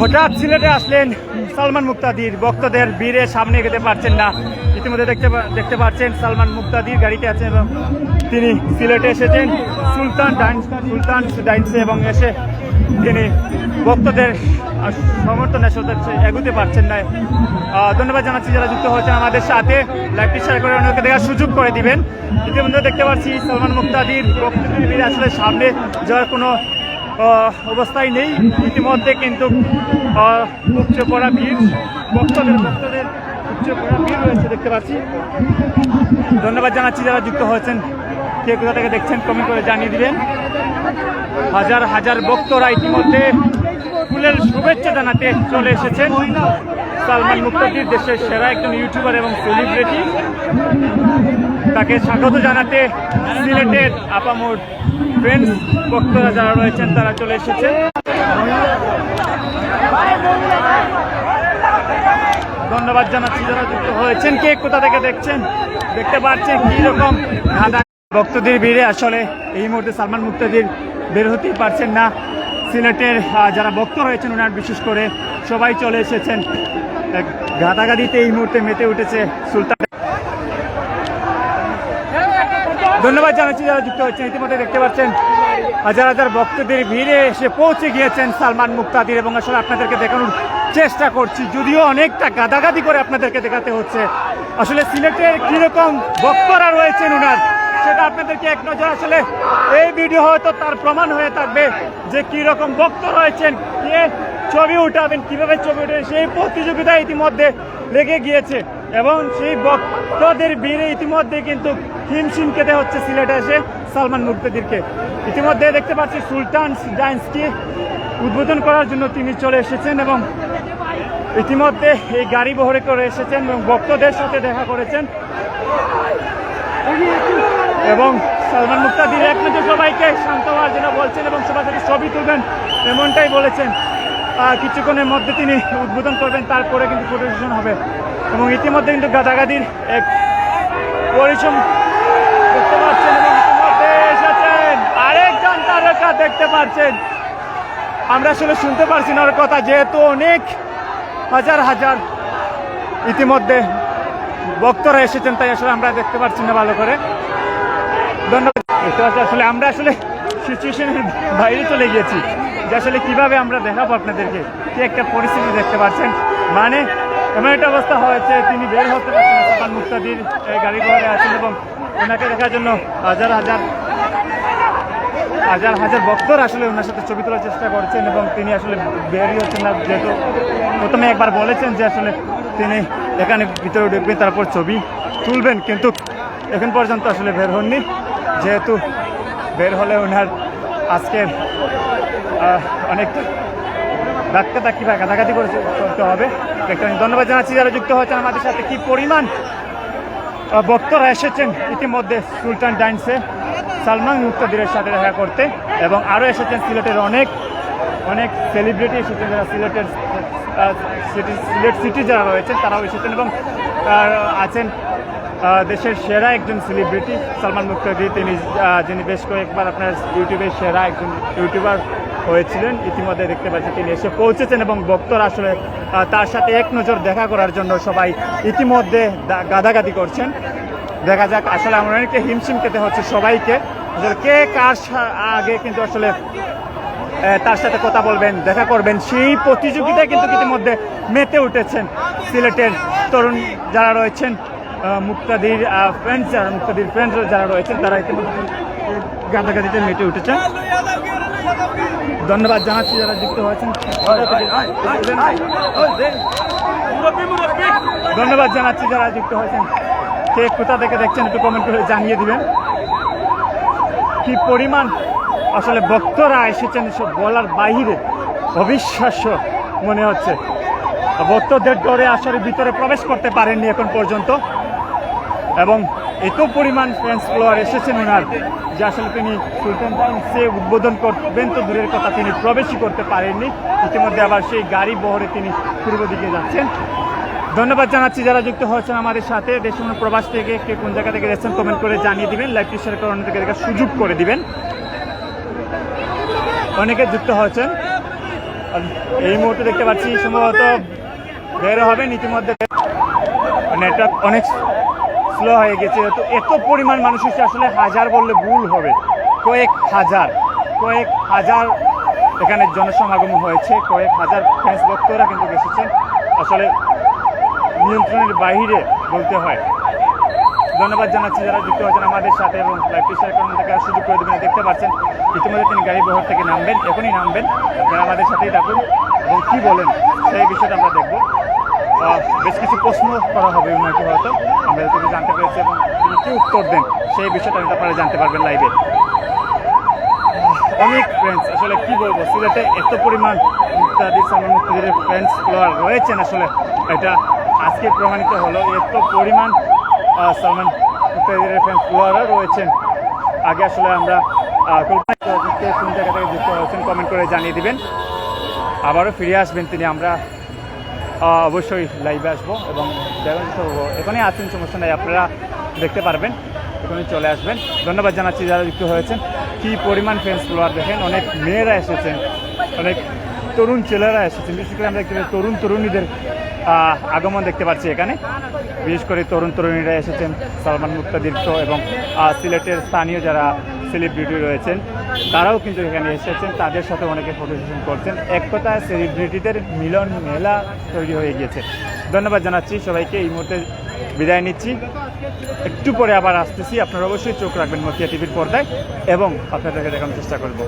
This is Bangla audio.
হঠাৎ সিলেটে আসলেন সালমান মুক্তাদির। ভক্তদের বীরে সামনে এগোতে পারছেন না। ইতিমধ্যে দেখতে দেখতে পাচ্ছেন সালমান মুক্তাদির গাড়িতে আছেন এবং তিনি সিলেটে এসেছেন। সুলতান ডাইন্স সুলতান ডাইন্সে এবং এসে তিনি ভক্তদের সমর্থনে এগোতে পারছেন না। ধন্যবাদ জানাচ্ছি যারা যুক্ত হয়েছেন আমাদের সাথে। লাইভটি শেয়ার করে অন্যকে দেখার সুযোগ করে দিবেন। ইতিমধ্যে দেখতে পাচ্ছি সালমান মুক্তাদির ভক্তদের বীরে আসলে সামনে যাওয়ার কোনো অবস্থায় নেই। ইতিমধ্যে কিন্তু উপচে পড়া ভিড়, ভক্তদের ভক্তদের উপচে পড়া ভিড় রয়েছে দেখতে পাচ্ছি। ধন্যবাদ জানাচ্ছি যারা যুক্ত হয়েছেন। কে কোথা থেকে দেখছেন কমেন্ট করে জানিয়ে দিবেন। হাজার হাজার ভক্তরা ইতিমধ্যে ফুলের শুভেচ্ছা জানাতে চলে এসেছেন। সালমান মুক্তাদির দেশের সেরা একজন ইউটিউবার এবং সেলিব্রিটি তাকে স্বাগত জানাতে সিলেটের আপামোর ফ্রেন্ডস ভক্তরা যারা রয়েছেন, তারা চলে এসেছে। ধন্যবাদ জানাচ্ছি যারা যুক্ত হয়েছেন। কে কোথা থেকে দেখছেন? দেখতে পাচ্ছেন কি রকম গাঁদা ভক্তদের ভিড়ে আসলে এই মুহূর্তে সালমান মুক্তাদির বের হতেই পারছেন না। সিলেটের যারা ভক্ত রয়েছেন ওনার বিশেষ করে সবাই চলে এসেছেন। গাদাগাদিতে এই মুহূর্তে মেতে উঠেছে সুলতান। ধন্যবাদ জানাচ্ছি যারা যুক্ত হচ্ছেন ইতিমধ্যে দেখতে পাচ্ছেন হাজার হাজার ভক্তদের ভিড়ে এসে পৌঁছে গিয়েছেন সালমান মুক্তাদির এবং আসলে আপনাদেরকে দেখানোর চেষ্টা করছি। যদিও অনেকটা গাদাগাদি করে আপনাদেরকে দেখাতে হচ্ছে, আসলে সিলেটের কীরকম ভক্তরা রয়েছেন ওনার সেটা আপনাদেরকে এক নজর আসলে এই ভিডিও হয়তো তার প্রমাণ হয়ে থাকবে যে কি রকম ভক্ত রয়েছেন, কে ছবি উঠাবেন, কীভাবে ছবি উঠাবেন, সেই প্রতিযোগিতা ইতিমধ্যে লেগে গিয়েছে এবং সেই ভক্তদের ভিড়ে ইতিমধ্যে কিন্তু হিমশিম খেতে হচ্ছে সিলেটে এসে সালমান মুক্তাদিরকে ইতিমধ্যে দেখতে পাচ্ছি সুলতান ডান্সকে উদ্বোধন করার জন্য তিনি চলে এসেছেন এবং ইতিমধ্যে এই গাড়ি বহরে করে এসেছেন এবং ভক্তদের সাথে দেখা করেছেন। এবং সালমান মুক্তাদির এক নজর সবাইকে শান্ত হওয়ার জন্য বলছেন এবং সবাই থেকে ছবি তুলবেন, এমনটাই বলেছেন। কিছুক্ষণের মধ্যে তিনি উদ্বোধন করবেন, তারপরে কিন্তু ফটো সেশন হবে। এবং ইতিমধ্যে কিন্তু গাদাগাদির এক পরিশ্রম দেখতে পাচ্ছেন এবং ইতিমধ্যে এসেছেন। আরেকজন তারকা দেখতে পাচ্ছেন। আমরা আসলে শুনতে পারছি না ওর কথা, যেহেতু অনেক হাজার হাজার ইতিমধ্যে বক্তরা এসেছেন, তাই আসলে আমরা দেখতে পাচ্ছি না ভালো করে। আসলে আমরা আসলে সিচুয়েশনের বাইরে চলে গিয়েছি। যে আসলে কীভাবে আমরা দেখাবো আপনাদেরকে? কি একটা পরিস্থিতি দেখতে পাচ্ছেন? মানে এমন একটা অবস্থা হয়েছে, তিনি বের হতে পারছেন না মুক্তাদির গাড়ি ঘরে আছেন এবং ওনাকে দেখার জন্য হাজার হাজার হাজার হাজার ভক্তরা আসলে ওনার সাথে ছবি তোলার চেষ্টা করছেন এবং তিনি আসলে বেরই হচ্ছেন না। যেহেতু প্রথমে একবার বলেছেন যে আসলে তিনি এখানে ভিতরে ঢুকবেন, তারপর ছবি তুলবেন, কিন্তু এখন পর্যন্ত আসলে বের হননি। যেহেতু বের হলে ওনার আজকে আহ, অনেকটা ধাক্কা ধাক্কি বা গাদাগাদি করে করতে হবে। ধন্যবাদ জানাচ্ছি যারা যুক্ত হয়েছেন আমাদের সাথে কি পরিমাণ বক্তরা এসেছেন ইতিমধ্যে সুলতান ডাইন্সে সালমান মুক্তাদিরের সাথে দেখা করতে এবং আরও এসেছেন সিলেটের অনেক অনেক সেলিব্রিটি এসেছেন যারা সিলেটের সিটি সিলেট সিটি যারা রয়েছেন তারাও এসেছেন এবং আছেন দেশের সেরা একজন সেলিব্রিটি সালমান মুক্তাদি, তিনি যিনি বেশ কয়েকবার আপনার ইউটিউবের সেরা একজন ইউটিউবার হয়েছিলেন। ইতিমধ্যে দেখতে পাচ্ছি তিনি এসে পৌঁছেছেন এবং ভক্তরা আসলে তার সাথে এক নজর দেখা করার জন্য সবাই ইতিমধ্যে গাদাগাদি করছেন। দেখা যাক, আসলে আমরা অনেকে হিমশিম খেতে হচ্ছে সবাইকে। আসলে কে কার আগে কিন্তু আসলে তার সাথে কথা বলবেন, দেখা করবেন। সেই প্রতিযোগিতায় কিন্তু ইতিমধ্যে মেতে উঠেছেন সিলেটের তরুণ যারা রয়েছেন। মুক্তাদির ফ্রেন্ডস যারা, মুক্তাদির ফ্রেন্ডস যারা রয়েছেন, তারা ইতিমধ্যে গাদাগাদিতে মেতে উঠেছেন। ধন্যবাদ জানাচ্ছি যারা যুক্ত হয়েছেন। ধন্যবাদ জানাচ্ছি যারা যুক্ত হয়েছেন। কে কোথা থেকে দেখছেন একটু কমেন্ট করে জানিয়ে দিবেন। কি পরিমাণ আসলে ভক্তরা এসেছেন এসব বলার বাইরে অবিশ্বাস্য মনে হচ্ছে। ভক্তদের ডরে আসলে ভিতরে প্রবেশ করতে পারেননি এখন পর্যন্ত। এবং এত পরিমাণ ফ্যান্স ফলোয়ার এসেছেন ওনার, যে আসলে তিনি সুলতান টাইমসে উদ্বোধন করবেন তো দূরের কথা তিনি প্রবেশই করতে পারেননি। ইতিমধ্যে আবার সেই গাড়ি বহরে তিনি পূর্ব দিকে যাচ্ছেন। ধন্যবাদ জানাচ্ছি যারা যুক্ত হয়েছেন আমাদের সাথে। দেশ প্রবাস থেকে কে কোন জায়গা থেকে দেখছেন কমেন্ট করে জানিয়ে দিবেন। লাইভটি শেয়ার করে অন্যদেরকে দেখার সুযোগ করে দিবেন। অনেকে যুক্ত হয়েছেন। এই মুহূর্তে দেখতে পাচ্ছি সম্ভবত বের হবে ইতিমধ্যে। নেটওয়ার্ক অনেক স্লো হয়ে গেছে। তো এত পরিমাণ মানুষ এসে আসলে হাজার বললে ভুল হবে। কয়েক হাজার কয়েক হাজার এখানে জনসমাগম হয়েছে, কয়েক হাজার ফ্যান্স ভক্তরা কিন্তু এসেছেন। আসলে নিয়ন্ত্রণের বাইরে বলতে হয়। ধন্যবাদ জানাচ্ছি যারা যুক্ত হয়েছেন আমাদের সাথে এবং লাইভটি শেয়ার করুন থেকে সুযোগ করে দেবেন, দেখতে পাচ্ছেন, ইতিমধ্যে তিনি গাড়ি বহর থেকে নামবেন, এখনই নামবেন। যারা আমাদের সাথেই থাকুন এবং কী বলেন, সেই বিষয়টা আমরা দেখব। বেশ কিছু প্রশ্ন করা হবে ওনাকে হয়তো। আমরা যতটুকু জানতে পেরেছি এবং তিনি কী উত্তর দেন সেই বিষয়টা কিন্তু আপনারা জানতে পারবেন লাইভে অনেক ফ্রেন্ডস আসলে কি বলব, সিলেটে এত পরিমাণ মুক্তাদি, সালমান মুক্তিদের ফ্রেন্ডস ফলোয়ার রয়েছেন আসলে। এটা আজকে প্রমাণিত হলো, এত পরিমাণ সালমান মুক্তিদের ফ্রেন্ডস ফলোয়ারও রয়েছেন। আগে আসলে আমরা কল্পনা কোন জায়গা থেকে যুক্ত হয়েছেন কমেন্ট করে জানিয়ে দিবেন। আবারও ফিরে আসবেন তিনি, আমরা অবশ্যই লাইভে আসব এবং দেখুন, তো এখানেই আছেন সমস্যা নাই, আপনারা দেখতে পারবেন। এখানে চলে আসবেন। ধন্যবাদ জানাচ্ছি যারা যুক্ত হয়েছেন। কি পরিমাণ ফ্রেন্ডস ফলোয়ার দেখেন, অনেক মেয়েরা এসেছেন, অনেক তরুণ ছেলেরা এসেছেন। বিশেষ করে আমরা তরুণ তরুণীদের আগমন দেখতে পাচ্ছি এখানে। বিশেষ করে তরুণ তরুণীরা এসেছেন, সালমান মুক্তাদির এবং সিলেটের স্থানীয় যারা সেলিব্রিটি রয়েছেন। তারাও কিন্তু এখানে এসেছেন, তাদের সাথে অনেকে ফটো করছেন। এক কথায় সেলিব্রিটিদের মিলন মেলা তৈরি হয়ে গিয়েছে। ধন্যবাদ জানাচ্ছি সবাইকে, এই মুহূর্তে বিদায় নিচ্ছি। একটু পরে আবার আসতেছি। আপনারা অবশ্যই চোখ রাখবেন মতিয়া টিভির পর্দায় এবং আপনাদেরকে দেখানোর চেষ্টা করব।